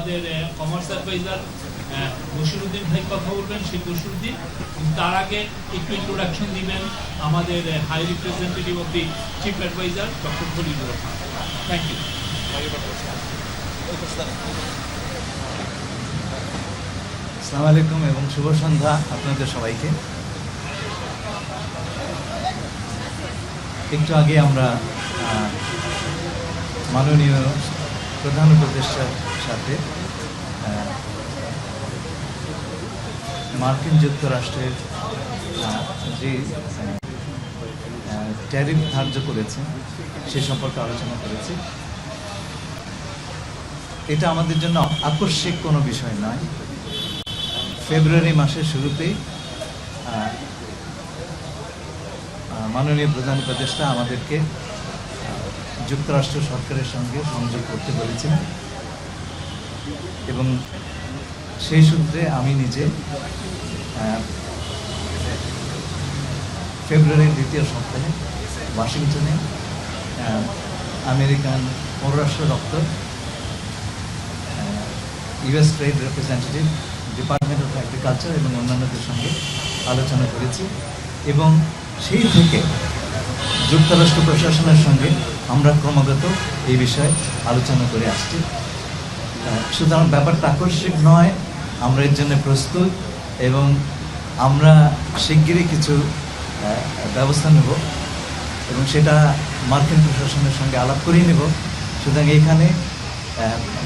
আমাদের commerce adviser Basiruddin ভাই কথা বলবেন, সেই বসিরুদ্দিন তার আগে একটু ইন্ট্রোডাকশন দিবেন আমাদের high representative of the chief adviser doctor Khalilur Rahman. Thank you আসসালামু আলাইকুম এবং শুভ সন্ধ্যা আপনাদের সবাইকে। একটু আগে আমরা মাননীয় প্রধান উপদেষ্টার সাথে মার্কিন যুক্তরাষ্ট্রের যে ট্যারিফ ধার্য করেছে, সে সম্পর্কে আলোচনা করেছি। এটা আমাদের জন্য আকস্মিক কোনো বিষয় নয়। ফেব্রুয়ারি মাসের শুরুতেই মাননীয় প্রধান উপদেষ্টা আমাদেরকে যুক্তরাষ্ট্র সরকারের সঙ্গে সংযোগ করতে বলেছিলেন এবং সেই সূত্রে আমি নিজে ফেব্রুয়ারির দ্বিতীয় সপ্তাহে ওয়াশিংটনে আমেরিকান পররাষ্ট্র দপ্তর US trade representative department of agriculture এবং অন্যান্যদের সঙ্গে আলোচনা করেছি এবং সেই থেকে যুক্তরাষ্ট্র প্রশাসনের সঙ্গে আমরা ক্রমাগত এই বিষয়ে আলোচনা করে আসছি। সুতরাং ব্যাপারটা আকস্মিক নয় আমরা এর জন্য প্রস্তুত এবং আমরা শিগগিরই কিছু ব্যবস্থা নেব এবং সেটা মার্কিন প্রশাসনের সঙ্গে আলাপ করিয়ে নেব। সুতরাং এখানে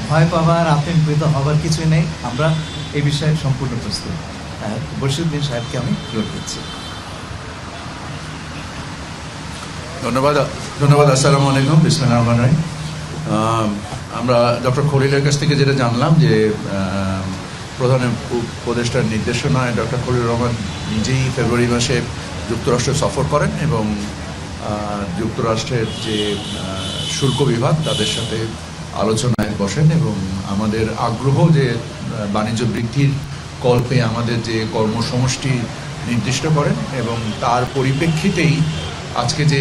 ভয় পাওয়ার আতঙ্কিত হবার কিছুই নেই। আমরা এই বিষয়ে সম্পূর্ণ প্রস্তুত। আহ, বসিরুদ্দিন সাহেবকে আমি ফ্লোর করছি। ধন্যবাদ ধন্যবাদ আসসালামু আলাইকুম। বিসমিল্লাহির রহমানির রহিম। আম, আমরা ডক্টর খলিলের কাছ থেকে যেটা জানলাম যে প্রধান উপদেষ্টার নির্দেশনায় ডক্টর খলিল রহমান নিজেই ফেব্রুয়ারি মাসে যুক্তরাষ্ট্র সফর করেন এবং যুক্তরাষ্ট্রের যে শুল্ক বিভাগ তাদের সাথে আলোচনায় বসেন এবং আমাদের আগ্রহ যে বাণিজ্য বৃদ্ধির কল্পে আমাদের যে কর্মসমষ্টি নির্দিষ্ট করেন এবং তার পরিপ্রেক্ষিতেই আজকে যে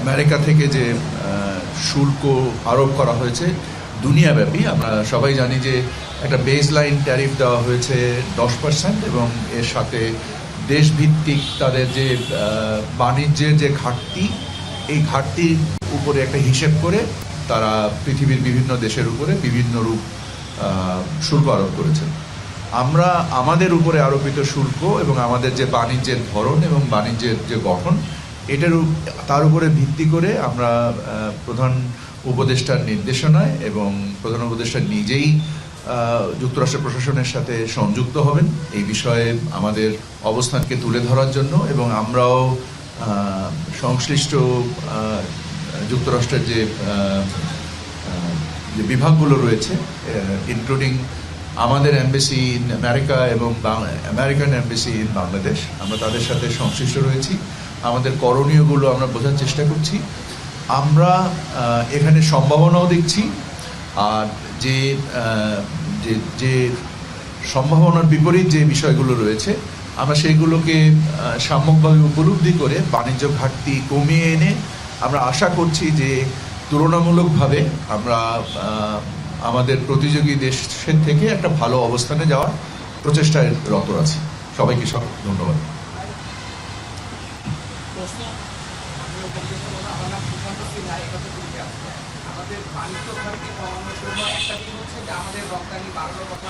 আমেরিকা থেকে যে শুল্ক আরোপ করা হয়েছে, দুনিয়াব্যাপী। আমরা সবাই জানি যে একটা বেস লাইন ট্যারিফ দেওয়া হয়েছে দশ পার্সেন্ট এবং এর সাথে দেশভিত্তিক তাদের যে বাণিজ্যের যে ঘাটতি, এই ঘাটতির উপরে একটা হিসেব করে তারা পৃথিবীর বিভিন্ন দেশের উপরে বিভিন্ন রূপ শুল্ক আরোপ করেছেন আমরা আমাদের উপরে আরোপিত শুল্ক এবং আমাদের যে বাণিজ্যের ধরন এবং বাণিজ্যের যে গঠন এটার তার উপরে ভিত্তি করে আমরা প্রধান উপদেষ্টার নির্দেশনায় এবং প্রধান উপদেষ্টা নিজেই যুক্তরাষ্ট্র প্রশাসনের সাথে সংযুক্ত হবেন এই বিষয়ে আমাদের অবস্থানকে তুলে ধরার জন্য এবং আমরাও সংশ্লিষ্ট যুক্তরাষ্ট্রের যে যে বিভাগগুলো রয়েছে ইনক্লুডিং আমাদের এমবেসি ইন আমেরিকা এবং আমেরিকান এমবেসি ইন বাংলাদেশ আমরা তাদের সাথে সংশ্লিষ্ট রয়েছি। আমাদের করণীয়গুলো আমরা বোঝার চেষ্টা করছি। আমরা এখানে সম্ভাবনাও দেখছি। আর যে যে সম্ভাবনার বিপরীত যে বিষয়গুলো রয়েছে, আমরা সেইগুলোকে সাম্যকভাবে উপলব্ধি করে বাণিজ্য ঘাটতি কমিয়ে এনে আমরা আশা করছি যে তুলনামূলকভাবে আমরা আমাদের প্রতিযোগী দেশের থেকে একটা ভালো অবস্থানে যাওয়ার প্রচেষ্টায় রত আছি। সবাইকে সব ধন্যবাদ। আমাদের একটা আমাদের রপ্তানি বাড়ানোর কথা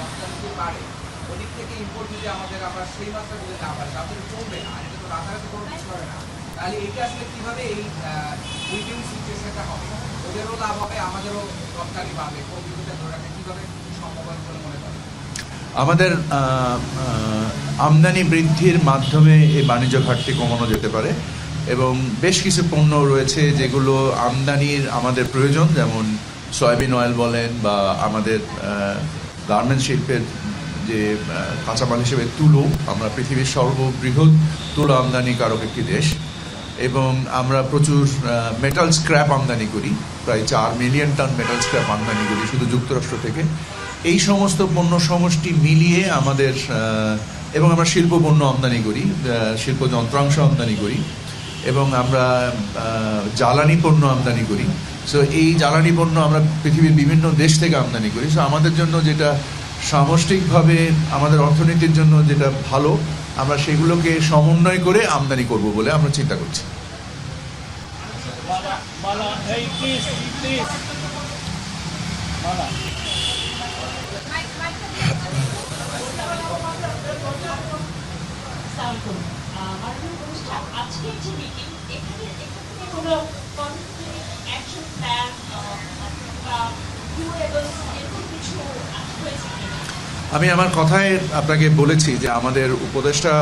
রপ্তানি যদি বাড়ে ওদিক থেকে ইম্পোর্ট যদি আমাদের সেই এটা তো কোনো কিছু না এটা আসলে কীভাবে এই হবে ওদেরও লাভ হবে আমাদেরও রপ্তানি বাড়বে সম্ভব বলে মনে আমাদের আমদানি বৃদ্ধির মাধ্যমে এই বাণিজ্য ঘাটতি কমানো যেতে পারে এবং বেশ কিছু পণ্য রয়েছে যেগুলো আমদানির আমাদের প্রয়োজন, যেমন সয়াবিন অয়েল বলেন বা আমাদের গার্মেন্ট শিল্পের যে কাঁচামাল হিসেবে তুলো, আমরা পৃথিবীর সর্ববৃহৎ তুলো আমদানিকারক একটি দেশ এবং আমরা প্রচুর মেটাল স্ক্র্যাপ আমদানি করি, প্রায় চার মিলিয়ন টন মেটাল স্ক্র্যাপ আমদানি করি শুধু যুক্তরাষ্ট্র থেকে। এই সমস্ত পণ্য সমষ্টি মিলিয়ে আমাদের এবং আমরা শিল্প পণ্য আমদানি করি শিল্প যন্ত্রাংশ আমদানি করি, এবং আমরা জ্বালানি পণ্য আমদানি করি। সো এই জ্বালানি পণ্য আমরা পৃথিবীর বিভিন্ন দেশ থেকে আমদানি করি। সো আমাদের জন্য যেটা সামষ্টিকভাবে, আমাদের অর্থনীতির জন্য যেটা ভালো, আমরা সেগুলোকে সমন্বয় করে আমদানি করব বলে আমরা চিন্তা করছি। আমি আমার কথায় আপনাকে বলেছি যে আমাদের উপদেষ্টা,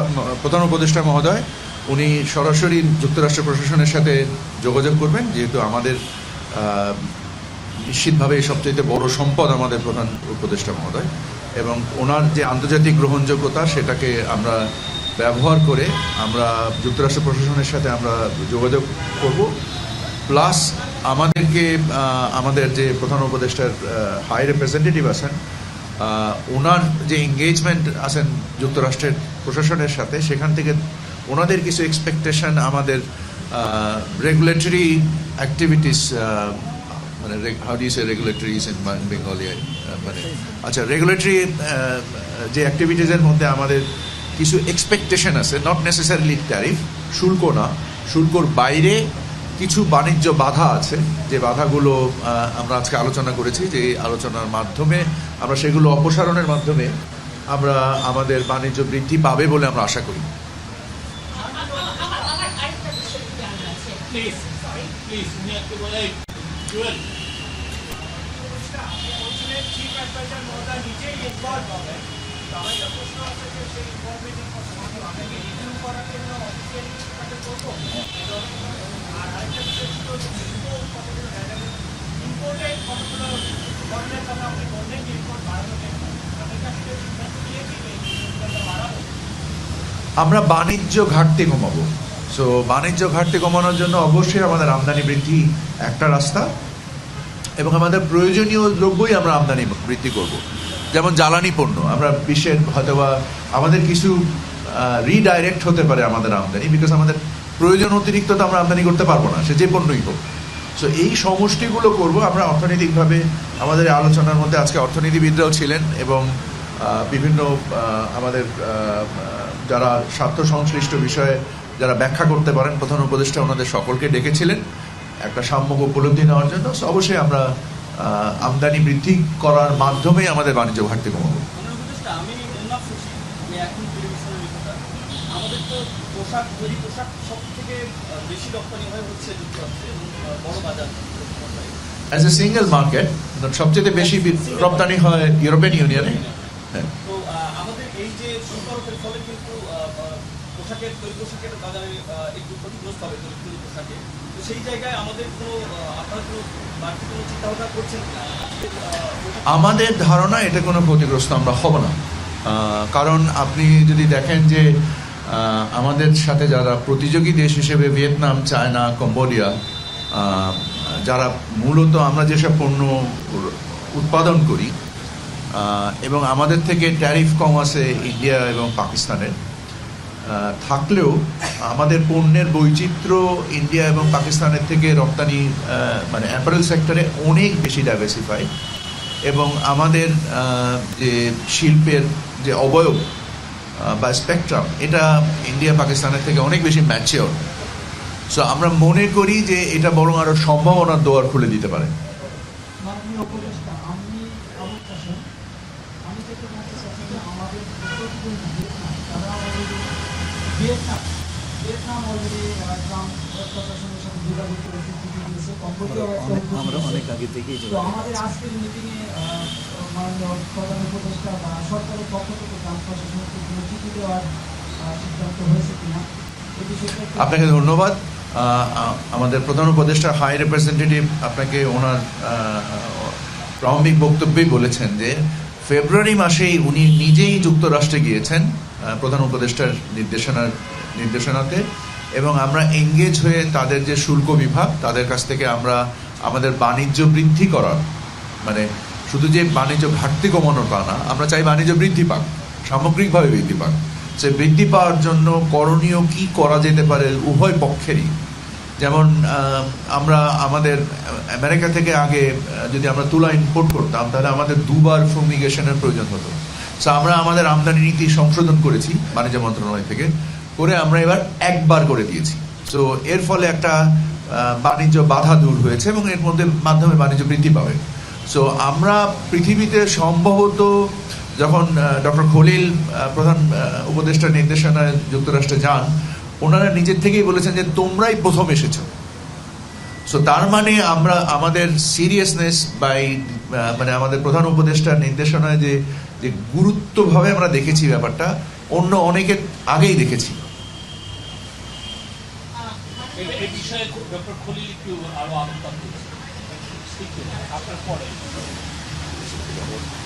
প্রধান উপদেষ্টা মহোদয়, উনি সরাসরি যুক্তরাষ্ট্র প্রশাসনের সাথে যোগাযোগ করবেন, যেহেতু আমাদের নিশ্চিতভাবে সবচেয়ে বড় সম্পদ আমাদের প্রধান উপদেষ্টা মহোদয়। এবং ওনার যে আন্তর্জাতিক গ্রহণযোগ্যতা, সেটাকে আমরা ব্যবহার করে আমরা যুক্তরাষ্ট্র প্রশাসনের সাথে আমরা যোগাযোগ করব। প্লাস আমাদেরকে আমাদের যে প্রধান উপদেষ্টার হাই রিপ্রেজেন্টেটিভ আছেন ওনার যে এঙ্গেজমেন্ট আছেন যুক্তরাষ্ট্রের প্রশাসনের সাথে, সেখান থেকে ওনাদের কিছু এক্সপেকটেশন আমাদের রেগুলেটরি অ্যাক্টিভিটিস মানে how I say regulatories in Bengali মানে আচ্ছা রেগুলেটরি যে অ্যাক্টিভিটিসের মধ্যে আমাদের কিছু এক্সপেকটেশন আছে নট নেসেসারিলি ট্যারিফ শুল্ক না। শুল্কর বাইরে কিছু বাণিজ্য বাধা আছে, যে বাধাগুলো আমরা আজকে আলোচনা করেছি, যে আলোচনার মাধ্যমে আমরা সেগুলো অপসারণের মাধ্যমে আমরা আমাদের বাণিজ্য বৃদ্ধি পাবে বলে আমরা আশা করি। আমরা বাণিজ্য ঘাটতি কমাবো। সো বাণিজ্য ঘাটতি কমানোর জন্য অবশ্যই আমাদের আমদানি বৃদ্ধি একটা রাস্তা এবং আমাদের প্রয়োজনীয় দ্রব্যই আমরা আমদানি বৃদ্ধি করব। যেমন জ্বালানি পণ্য, আমরা বিশ্বের হয়তোবা আমাদের কিছু রিডাইরেক্ট হতে পারে আমাদের আমদানি বিকজ আমাদের প্রয়োজন অতিরিক্ত তো আমরা আমদানি করতে পারব না, সে যে পণ্যই হোক। সো এই সমষ্টিগুলো করব, আমরা অর্থনৈতিকভাবে আমাদের আলোচনার মধ্যে আজকে অর্থনীতিবিদরাও ছিলেন এবং বিভিন্ন আমাদের যারা স্বার্থ সংশ্লিষ্ট বিষয়ে যারা ব্যাখ্যা করতে পারেন, প্রধান উপদেষ্টা ওনাদের সকলকে ডেকেছিলেন একটা সাম্যক উপলব্ধি নেওয়ার জন্য। অবশ্যই আমরা আমদানি বৃদ্ধি করার মাধ্যমেই আমাদের বাণিজ্য ঘাটতি কমাবো। আমার উপদেষ্টা আমি উল্লাস খুশি আমি এখন টেলিভিশনের কথা আমাদের তো পোশাক তৈরি পোশাক সব থেকে বেশি রপ্তানি হয় হচ্ছে যুক্তরাষ্ট্রে এবং বড় বাজার অ্যাজ এ সিঙ্গেল মার্কেট সবচেয়ে বেশি রপ্তানি হয় ইউরোপিয়ান ইউনিয়নে হ্যাঁ। তো আমাদের এই যে সুপারতের ফলে কিন্তু আহ, আহ, পোশাকের তৈরি পোশাকের বাজারে একটু ক্ষতিগ্রস্ত হবে তৈরি পোশাকে। তো সেই জায়গায় আমাদের কোনো আপনারা কোনো বাড়তি কোনো চিন্তা ভাবনা করছেন আমাদের ধারণা এটা কোনো ক্ষতিগ্রস্ত আমরা হব না। কারণ আপনি যদি দেখেন যে আমাদের সাথে যারা প্রতিযোগী দেশ হিসেবে ভিয়েতনাম, চায়না, কম্বোডিয়া যারা মূলত আমরা যেসব পণ্য উৎপাদন করি এবং আমাদের থেকে ট্যারিফ কম আছে ইন্ডিয়া এবং পাকিস্তানের থাকলেও আমাদের পণ্যের বৈচিত্র্য ইন্ডিয়া এবং পাকিস্তানের থেকে রপ্তানি মানে অ্যাপারেল সেক্টরে অনেক বেশি ডাইভার্সিফাই এবং আমাদের যে শিল্পের যে অবয়ব বা স্পেকট্রাম এটা ইন্ডিয়া, পাকিস্তানের থেকে অনেক বেশি ম্যাচিওর সো আমরা মনে করি যে এটা বরং আরও সম্ভাবনার দোয়ার খুলে দিতে পারে মাননীয় উপদেষ্টা আমি আবু হোসেন আমি যেটা জানতে চাচ্ছি যে আমাদের প্রতিদ্বন্দ্বী ভিয়েতনাম তারা already Vietnam. Vietnam already Trump সাথে যোগাযোগ করে চুক্তি দিয়েছে কম্বোডিয়া আমরা অনেক আগে থেকেই তো আমাদের আজকের মিটিংয়ে মাননীয় প্রধান উপদেষ্টা বা সরকারের পক্ষ থেকে ট্রাম্প প্রশাসনকে কোনো চিঠি দেওয়ার সিদ্ধান্ত হয়েছে কিনা আপনাকে ধন্যবাদ। আমাদের প্রধান উপদেষ্টা হাই রিপ্রেজেন্টেটিভ আপনাকে ওনার প্রারম্ভিক বক্তব্যেই বলেছেন যে ফেব্রুয়ারি মাসেই উনি নিজেই যুক্তরাষ্ট্রে গিয়েছেন। প্রধান উপদেষ্টার নির্দেশনার নির্দেশনাতে। এবং আমরা এঙ্গেজ হয়ে তাদের যে শুল্ক বিভাগ, তাদের কাছ থেকে আমরা আমাদের বাণিজ্য বৃদ্ধি করার মানে শুধু যে বাণিজ্য ঘাটতি কমানো তা না, আমরা চাই বাণিজ্য বৃদ্ধি পাক, সামগ্রিকভাবে বৃদ্ধি পাক। সে বৃদ্ধি পাওয়ার জন্য করণীয় কি করা যেতে পারে উভয় পক্ষেরই। যেমন আমরা আমাদের আমেরিকা থেকে আগে যদি আমরা তুলা ইম্পোর্ট করতাম, তাহলে আমাদের দুবার ফুমিগেশনের প্রয়োজন হতো। সো আমরা আমাদের আমদানি নীতি সংশোধন করেছি, বাণিজ্য মন্ত্রণালয় থেকে, করে আমরা এবার একবার করে দিয়েছি। সো এর ফলে একটা বাণিজ্য বাধা দূর হয়েছে এবং এর মধ্যে মাধ্যমে বাণিজ্য বৃদ্ধি পাবে। সো আমরা পৃথিবীতে সম্ভবত যখন ডক্টর খলিল প্রধান উপদেষ্টা, নির্দেশনায় যুক্তরাষ্ট্রে যান, ওনারা নিজের থেকেই বলেছেন যে তোমরাই প্রথম এসেছ। সো তার মানে আমরা, আমাদের সিরিয়াসনেস বাই মানে আমাদের প্রধান উপদেষ্টার নির্দেশনায় যে যে গুরুত্বভাবে আমরা দেখেছি ব্যাপারটা, অন্য অনেকের আগেই দেখেছি।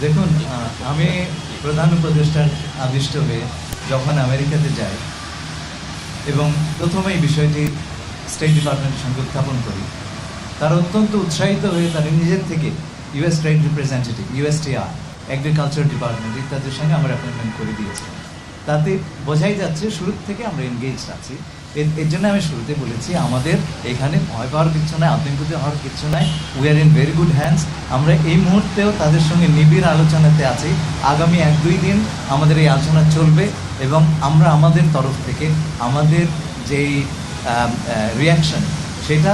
দেখুন আমি প্রধান উপদেষ্টার আদিষ্ট হয়ে যখন আমেরিকাতে যাই এবং প্রথমে এই বিষয়টি স্টেট ডিপার্টমেন্টের সঙ্গে উত্থাপন করি, তারা অত্যন্ত উৎসাহিত হয়ে তারা নিজের থেকে US trade representative USTR agriculture department ইত্যাদির সঙ্গে আমরা অ্যাপয়েন্টমেন্ট করে দিয়েছি। তাতে বোঝাই যাচ্ছে শুরু থেকে আমরা এনগেজ আছি। এর জন্য আমি শুরুতে বলেছি, আমাদের এখানে ভয় পাওয়ার কিছু নাই, আতঙ্কিত হওয়ার কিছু নাই। We are in very good hands আমরা এই মুহূর্তেও তাদের সঙ্গে নিবিড় আলোচনাতে আছি। আগামী এক দুই দিন আমাদের এই আলোচনা চলবে এবং আমরা আমাদের তরফ থেকে আমাদের যেই রিয়াকশন সেটা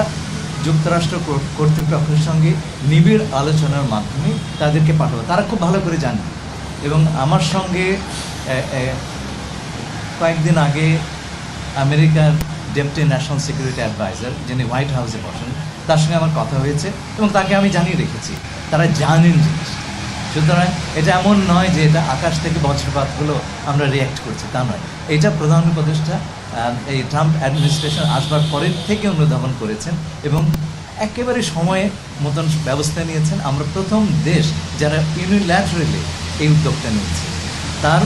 যুক্তরাষ্ট্র কর- কর্তৃপক্ষের সঙ্গে নিবিড় আলোচনার মাধ্যমে তাদেরকে পাঠাবো। তারা খুব ভালো করে জানে। এবং আমার সঙ্গে কয়েকদিন আগে আমেরিকার ডেপুটি ন্যাশনাল সিকিউরিটি অ্যাডভাইজার, যিনি হোয়াইট হাউসে বসেন, তার সঙ্গে আমার কথা হয়েছে এবং তাকে আমি জানিয়ে রেখেছি। তারা জানেন জিনিস সুতরাং এটা এমন নয় যে এটা আকাশ থেকে বজ্রপাতগুলো আমরা রিয়্যাক্ট করছি, তা নয়। এটা প্রধান উপদেষ্টা এই ট্রাম্প অ্যাডমিনিস্ট্রেশন আসবার পরের থেকে অনুধাবন করেছেন এবং একেবারে সময়ে মতন ব্যবস্থা নিয়েছেন। আমরা প্রথম দেশ যারা ইউনিল্যাটারালি এই উদ্যোগটা নিয়েছে, তার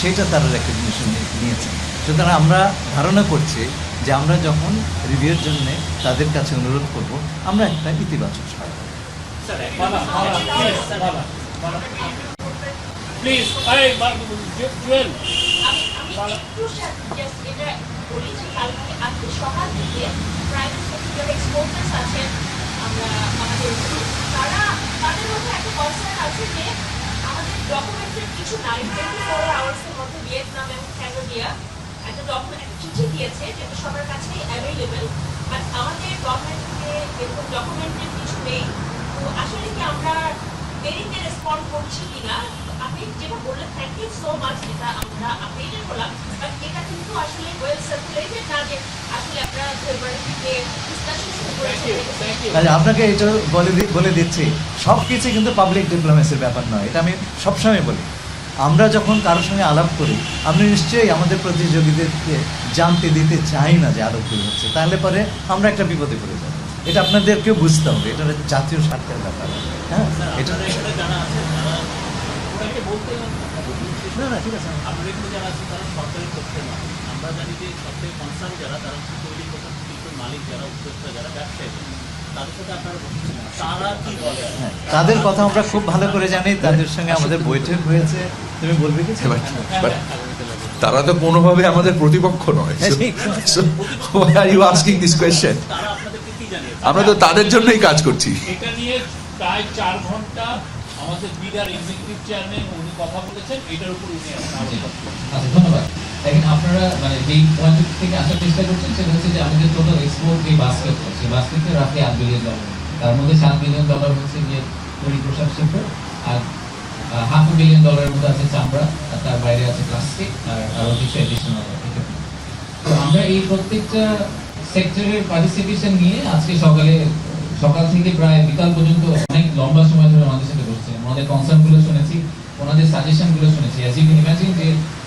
সেটা তারা রেকগনিশন নিয়েছেন। সুতরাং আমরা ধারণা করছি যে আমরা যখন রিভিউর জন্য তাদের কাছে অনুরোধ করব, আমরা একটা ইতিবাচক সাড়া পাবো। বালা, বালা, please, বালা, বালা। Please, এই, বা- জু- জুয়েল, আমি একটু জাস্ট এটা বলি যে কালকে আজকে সকাল থেকে আমাদের তারা ডকুমেন্টের কিছু নাই টোয়েন্টি ফোর আওয়ার্সের মধ্যে ভিয়েতনাম এবং একটা ডকুমেন্ট চিঠি দিয়েছে যেটা সবার কাছেই অ্যাভেলেবেল বাট আমাদের গভর্নমেন্টকে এরকম ডকুমেন্টের কিছু নেই তো আসলে কি আমরা দেরিতে রেসপন্ড করছি কিনা আপনি যেটা বললেন থ্যাংক ইউ সো মাচ এটা আমরা আপডেটেড হলাম বাট এটা কিন্তু আসলে ওয়েল সার্কুলেটেড না যে আসলে আমরা ফেব্রুয়ারি থেকে ডিসকাশন শুরু করেছি আচ্ছা আপনাকে এটা বলে বলে দিচ্ছি সব কিছু কিন্তু পাবলিক ডিপ্লোমেসির ব্যাপার নয় এটা আমি সবসময় বলি। আমরা যখন কারোর সঙ্গে আলাপ করি আমরা নিশ্চয়ই আমাদের প্রতিযোগীদেরকে জানতে দিতে চাই না যে আলাপ কী হচ্ছে তাহলে পরে আমরা একটা বিপদে পড়ে যাব। এটা আপনাদেরকেও বুঝতে হবে এটা জাতীয় স্বার্থের ব্যাপার। হ্যাঁ এটা ওটাকে বলতে হবে না। না না ঠিক আছে। আপনার এখানে যারা আছে তারা সরকারের পক্ষে নয় আমরা জানি যে সবথেকে কনসার্ন যারা তারা তৈরি প্রধান মালিক যারা উদ্যোক্তা যারা ব্যবসায়ী। তাদের সাথে আপনারা বসেছেন। তারা কি বলে? হ্যাঁ তাদের কথা আমরা খুব ভালো করে জানি। তাদের সঙ্গে আমাদের বৈঠক হয়েছে। তুমি বলবে কি তারা তো কোনোভাবে আমাদের প্রতিপক্ষ নয়। আমরা তো তাদের জন্যই কাজ করছি। এটা নিয়ে প্রায় চার ঘণ্টা আমাদের বিডার এক্সিকিউটিভ চেয়ারম্যান উনি কথা বলেছেন, এটার উপর উনি এখন আচ্ছা ধন্যবাদ। দেখেন, আপনারা মানে যেই পয়েন্ট থেকে আসার চেষ্টা করছেন, সেটা হচ্ছে যে আমাদের টোটাল এক্সপোর্ট যে বাস্কেট সেই বাস্কেটে রাখলে আট বিলিয়ন ডলার তার মধ্যে সাত বিলিয়ন ডলার হচ্ছে যে তৈরি পোশাক শিল্প, আর হাফ বিলিয়ন ডলারের মধ্যে আছে চামড়া, আর তার বাইরে আছে প্লাস্টিক আর আরও কিছু এডিশনাল তো আমরা এই প্রত্যেকটা সেক্টরের পার্টিসিপেশন নিয়ে আজকে সকালে সকাল থেকে প্রায় বিকাল পর্যন্ত অনেক লম্বা সময় ধরে আমাদের সাথে বসছে। আমাদের কনসার্নগুলো শুনেছি, ওনাদের সাজেশনগুলো শুনেছি অ্যাজ ইউ ইমাজিন যে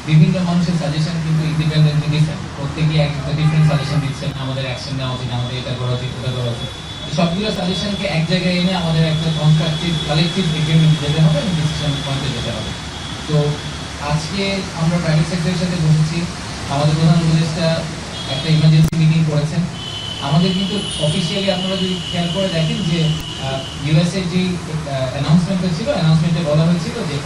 বিভিন্ন মানুষের সাজেশন কিন্তু ইন্ডিপেন্ডেন্টলি ডিফারেন্ট প্রত্যেকে এক একটা ডিফারেন্ট সাজেশন দিচ্ছেন আমাদের অ্যাকশন নেওয়া উচিত আমাদের এটা করা উচিত, ওটা করা উচিত। সবগুলো সাজেশনকে এক জায়গায় এনে আমাদের একটা কনস্ট্রাকটিভ কালেকটিভ এগ্রিমেন্ট যেতে হবে ডিসিশন পয়েন্টে যেতে হবে। তো আজকে আমরা প্রাইভেট সেক্টরের সাথে বসেছি। আমাদের প্রধান উপদেষ্টা একটা ইমার্জেন্সি মিটিং করেছেন। আমাদের কিন্তু অফিসিয়ালি আপনারা যদি খেয়াল করে দেখেন যে ইউএসএ যে অ্যানাউন্সমেন্ট হয়েছিল অ্যানাউন্সমেন্টে বলা হয়েছিল যে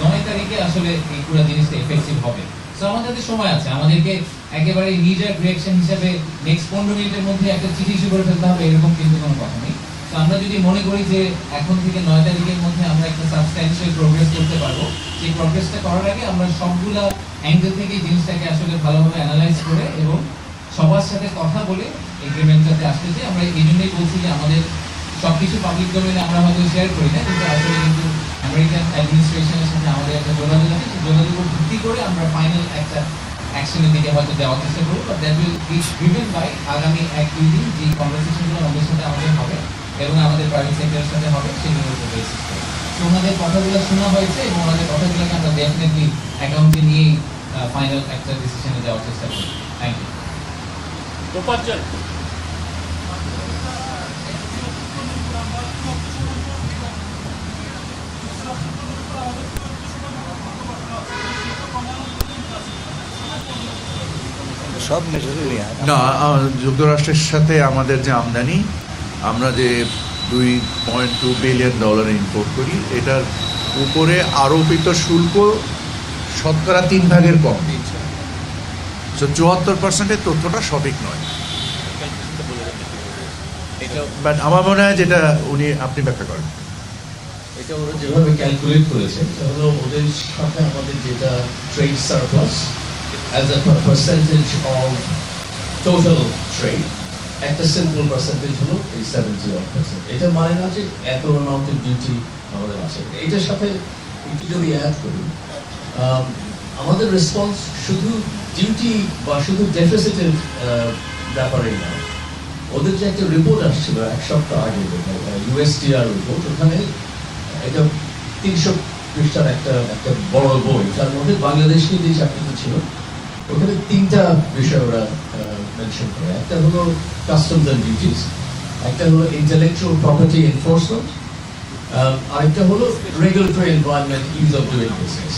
নয় তারিখে আসলে এই পুরো জিনিসটা এফেক্টিভ হবে। সো আমাদের হাতে সময় আছে। আমাদেরকে একেবারে নিজের রিয়াকশন হিসাবে নেক্সট পনেরো মিনিটের মধ্যে একটা চিঠি ইস্যু করে ফেলতে হবে, এরকম কিন্তু কোনো কথা নেই। তো আমরা যদি মনে করি যে এখন থেকে নয় তারিখের মধ্যে আমরা একটা সাবস্ট্যান্সিয়াল প্রোগ্রেস করতে পারব, সেই প্রোগ্রেসটা করার আগে আমরা সবগুলা অ্যাঙ্গেল থেকে জিনিসটাকে আসলে ভালোভাবে অ্যানালাইজ করে এবং সবার সাথে কথা বলে এগ্রিমেন্টটাতে আসতে চাই আমরা এই জন্যই বলছি যে আমাদের সবকিছু পাবলিক ডোমেইনে আমরা হয়তো শেয়ার করি না, কিন্তু আসলে কিন্তু আমেরিকান অ্যাডমিনিস্ট্রেশনের সাথে আমাদের একটা যোগাযোগ আছে। সেই যোগাযোগের ভিত্তি করে আমরা ফাইনাল একটা অ্যাকশনের দিকে হয়তো যাওয়ার চেষ্টা করব। But that will be driven by আগামী এক, দুই দিন যে কনভারসেশনগুলো আমাদের সাথে আমাদের হবে এবং আমাদের প্রাইভেট সেক্টরের সাথে হবে সেগুলোর উপর বেসিস করে তো ওনাদের কথাগুলো শোনা হয়েছে এবং ওনাদের কথাগুলোকে আমরা ডেফিনেটলি অ্যাকাউন্টে নিয়েই ফাইনাল একটা ডিসিশনে যাওয়ার চেষ্টা করব। থ্যাংক ইউ সব না যুক্তরাষ্ট্রের সাথে আমাদের যে আমদানি আমরা যে দুই point two billion dollar import করি এটার উপরে আরোপিত শুল্ক শতকরা তিন ভাগের কম। তো চুয়াত্তর পার্সেন্টের তথ্যটা সঠিক নয়। বাট আমার মনে হয় যেটা উনি আপনি ব্যাখ্যা করেন। এটা ওরা যেভাবে ক্যালকুলেট করেছে হলো ওদের সাথে আমাদের যেটা trade surplus as a percentage of total trade একটা সিম্পল পার্সেন্টেজ হলো এই সেভেন্টি ওয়ান এটা মানে না যে এত অ্যামাউন্টের ডিউটি আমাদের আছে। এটার সাথে একটু যদি অ্যাড করি আম, আমাদের রেসপন্স শুধু ডিউটি বা শুধু ডেফিসিটের ব্যাপারেই না। ওদের যে একটা রিপোর্ট আসছিল এক সপ্তাহ আগে ইউএসটিআর রিপোর্ট ওখানে এটা তিনশো পৃষ্ঠার একটা একটা বড় বই, তার মধ্যে বাংলাদেশকে যে চাকরিটা ছিল, ওখানে তিনটা বিষয় ওরা মেনশন করে। একটা হলো কাস্টমস অ্যান্ড ডিউটিস একটা হলো ইন্টেলেকচুয়াল প্রপার্টি এনফোর্সমেন্ট আরেকটা হলো regulatory environment use of doing business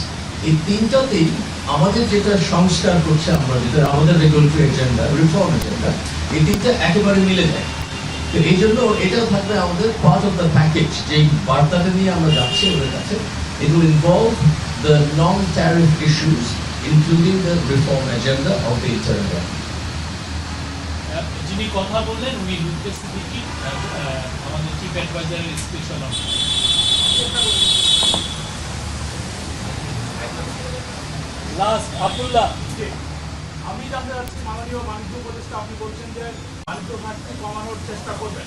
এই তিনটাতেই আমাদের যেটা সংস্কার করছে আমরা, যেটা আমাদের রেগুলেটরি এজেন্ডা রিফর্ম এজেন্ডা এই তিনটা একেবারে মিলে যায়। তো এই জন্য এটা থাকবে আমাদের পার্ট অফ দ্য প্যাকেজ যে বার্তাটা নিয়ে আমরা যাচ্ছি ওদের কাছে, it will involve the non-tariff issues, including the reform agenda of the interim government. যিনি কথা বললেন, উনি লুকেশ সিদ্দিকী আমাদের চিফ অ্যাডভাইজারের স্পেশাল লাস্ট আব্দুল্লাহ। আমি জানতে চাচ্ছি মাননীয় বাণিজ্য উপদেষ্টা আপনি বলছেন যে বাণিজ্য ঘাটতি কমানোর চেষ্টা করবেন।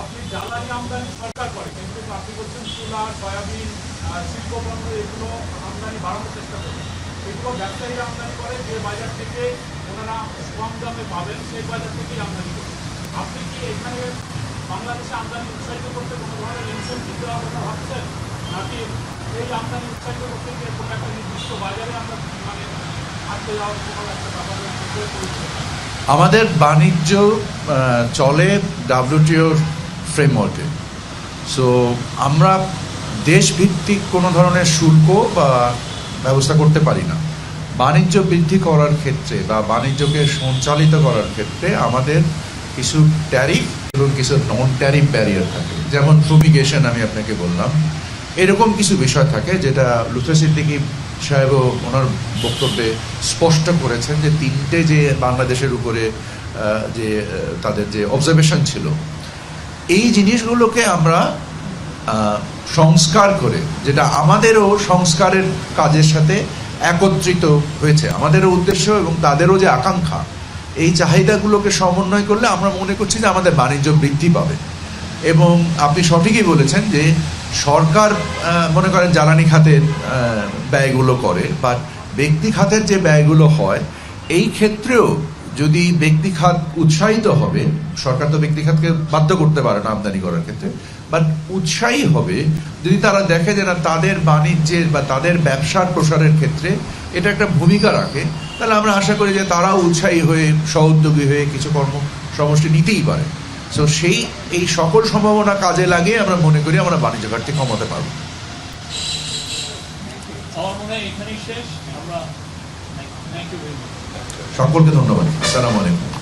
আপনি জ্বালানি আমদানি সরকার করে কিন্তু আপনি বলছেন তুলা সয়াবিন আহ, শিল্পপণ্য এগুলো আমদানি বাড়ানোর চেষ্টা করবেন। এগুলো ব্যবসায়ীরা আমদানি করে যে বাজার থেকে ওনারা কম দামে পাবেন সেই বাজার থেকেই আমদানি করে আপনি কি এখানে বাংলাদেশে আমদানি উৎসাহিত করতে কোনো ধরনের ইনসেন্টিভ দেওয়ার কথা ভাবছেন? নাকি এই আমদানি উৎসাহিত করতে গিয়ে কোনো একটা নির্দিষ্ট বাজারে আমরা আমাদের বাণিজ্য চলে ডাব্লিউটিওর ফ্রেমওয়ার্কে সো আমরা দেশভিত্তিক কোনো ধরনের শুল্ক বা ব্যবস্থা করতে পারি না। বাণিজ্য বৃদ্ধি করার ক্ষেত্রে বা বাণিজ্যকে সঞ্চালিত করার ক্ষেত্রে আমাদের কিছু ট্যারিফ এবং কিছু নন ট্যারিফ ব্যারিয়ার থাকে। যেমন ফুমিগেশন আমি আপনাকে বললাম। এরকম কিছু বিষয় থাকে যেটা লুথা সিদ্দিকি সাহেবও ওনার বক্তব্যে স্পষ্ট করেছেন যে তিনটে যে বাংলাদেশের উপরে যে তাদের যে অবজারভেশন ছিল, এই জিনিসগুলোকে আমরা সংস্কার করে, যেটা আমাদেরও সংস্কারের কাজের সাথে একত্রিত হয়েছে, আমাদেরও উদ্দেশ্য এবং তাদেরও যে আকাঙ্ক্ষা, এই চাহিদাগুলোকে সমন্বয় করলে আমরা মনে করছি যে আমাদের বাণিজ্য বৃদ্ধি পাবে। এবং আপনি সঠিকই বলেছেন যে সরকার মনে করেন জ্বালানি খাতের ব্যয়গুলো করে বাট ব্যক্তি খাতের যে ব্যয়গুলো হয়, এই ক্ষেত্রেও যদি ব্যক্তি খাত উৎসাহিত হবে, সরকার তো ব্যক্তি খাতকে বাধ্য করতে পারে না আমদানি করার ক্ষেত্রে বাট উৎসাহী হবে, যদি তারা দেখে যে না তাদের বাণিজ্যের বা তাদের ব্যবসার প্রসারের ক্ষেত্রে এটা একটা ভূমিকা রাখে, তাহলে আমরা আশা করি যে তারাও উৎসাহী হয়ে, সহোদ্যোগী হয়ে কিছু কর্ম সমষ্টি নিতেই পারে। সো সেই এই সকল সম্ভাবনা কাজে লাগিয়ে আমরা মনে করি আমরা বাণিজ্য ঘাটতি কমাতে পারব। সকলকে ধন্যবাদ। আসসালামু আলাইকুম।